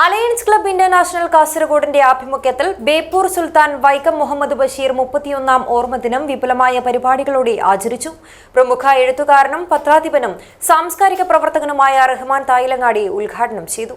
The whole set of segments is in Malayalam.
അലയൻസ് ക്ലബ് ഇന്റർനാഷണൽ കാസർഗോഡിന്റെ ആഭിമുഖ്യത്തിൽ ബേപ്പൂർ സുൽത്താൻ വൈക്കം മുഹമ്മദ് ബഷീർ മുപ്പത്തിയൊന്നാം ഓർമ്മദിനം വിപുലമായ പരിപാടികളോടെ ആചരിച്ചു. പ്രമുഖ എഴുത്തുകാരനും പത്രാധിപനും സാംസ്കാരിക പ്രവർത്തകനുമായ റഹ്മാൻ തായിലങ്ങാടി ഉദ്ഘാടനം ചെയ്തു.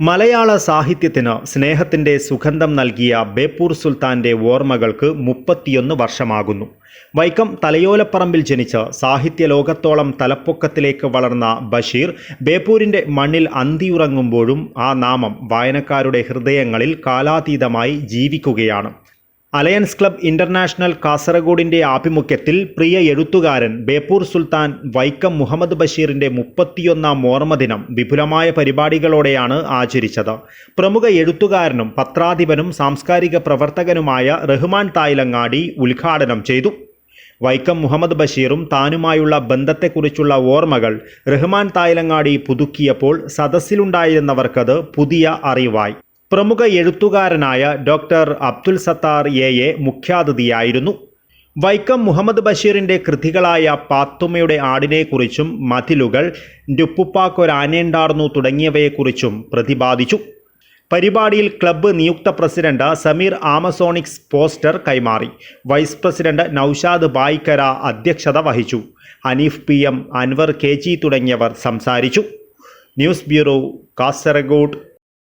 മലയാള സാഹിത്യത്തിന് സ്നേഹത്തിന്റെ സുഗന്ധം നൽകിയ ബേപ്പൂർ സുൽത്താന്റെ ഓർമ്മകൾക്ക് മുപ്പത്തിയൊന്ന് വർഷമാകുന്നു. വൈക്കം തലയോലപ്പറമ്പിൽ ജനിച്ച് സാഹിത്യ ലോകത്തോളം തലപ്പൊക്കത്തിലേക്ക് വളർന്ന ബഷീർ ബേപ്പൂരിന്റെ മണ്ണിൽ അന്തിയുറങ്ങുമ്പോഴും ആ നാമം വായനക്കാരുടെ ഹൃദയങ്ങളിൽ കാലാതീതമായി ജീവിക്കുകയാണ്. അലയൻസ് ക്ലബ് ഇന്റർനാഷണൽ കാസർഗോഡിന്റെ ആഭിമുഖ്യത്തിൽ പ്രിയ എഴുത്തുകാരൻ ബേപ്പൂർ സുൽത്താൻ വൈക്കം മുഹമ്മദ് ബഷീറിന്റെ മുപ്പത്തിയൊന്നാം ഓർമ്മദിനം വിപുലമായ പരിപാടികളോടെയാണ് ആചരിച്ചത്. പ്രമുഖ എഴുത്തുകാരനും പത്രാധിപനും സാംസ്കാരിക പ്രവർത്തകനുമായ റഹ്മാൻ തായ്ലങ്ങാടി ഉദ്ഘാടനം ചെയ്തു. വൈക്കം മുഹമ്മദ് ബഷീറും താനുമായുള്ള ബന്ധത്തെക്കുറിച്ചുള്ള ഓർമ്മകൾ റഹ്മാൻ തായ്ലങ്ങാടി പുതുക്കിയപ്പോൾ സദസ്സിലുണ്ടായിരുന്നവർക്കത് പുതിയ അറിവായി. പ്രമുഖ എഴുത്തുകാരനായ doctor Abdul Sattar A A മുഖ്യാതിഥിയായിരുന്നു. Vaikom Muhammad ബഷീറിന്റെ കൃതികളായ പാത്തുമ്മയുടെ ആടിനെക്കുറിച്ചും മതിലുകൾ ഡുപ്പുപ്പാക്കൊരാനേണ്ടാർന്നു തുടങ്ങിയവയെക്കുറിച്ചും പ്രതിപാദിച്ചു. പരിപാടിയിൽ ക്ലബ്ബ് നിയുക്ത പ്രസിഡന്റ് സമീർ ആമസോണിക്സ് പോസ്റ്റർ കൈമാറി. വൈസ് പ്രസിഡന്റ് നൌഷാദ് ബായ്ക്കര അധ്യക്ഷത വഹിച്ചു. Aneef P M Anwar K G തുടങ്ങിയവർ സംസാരിച്ചു. News bureau Kasaragod.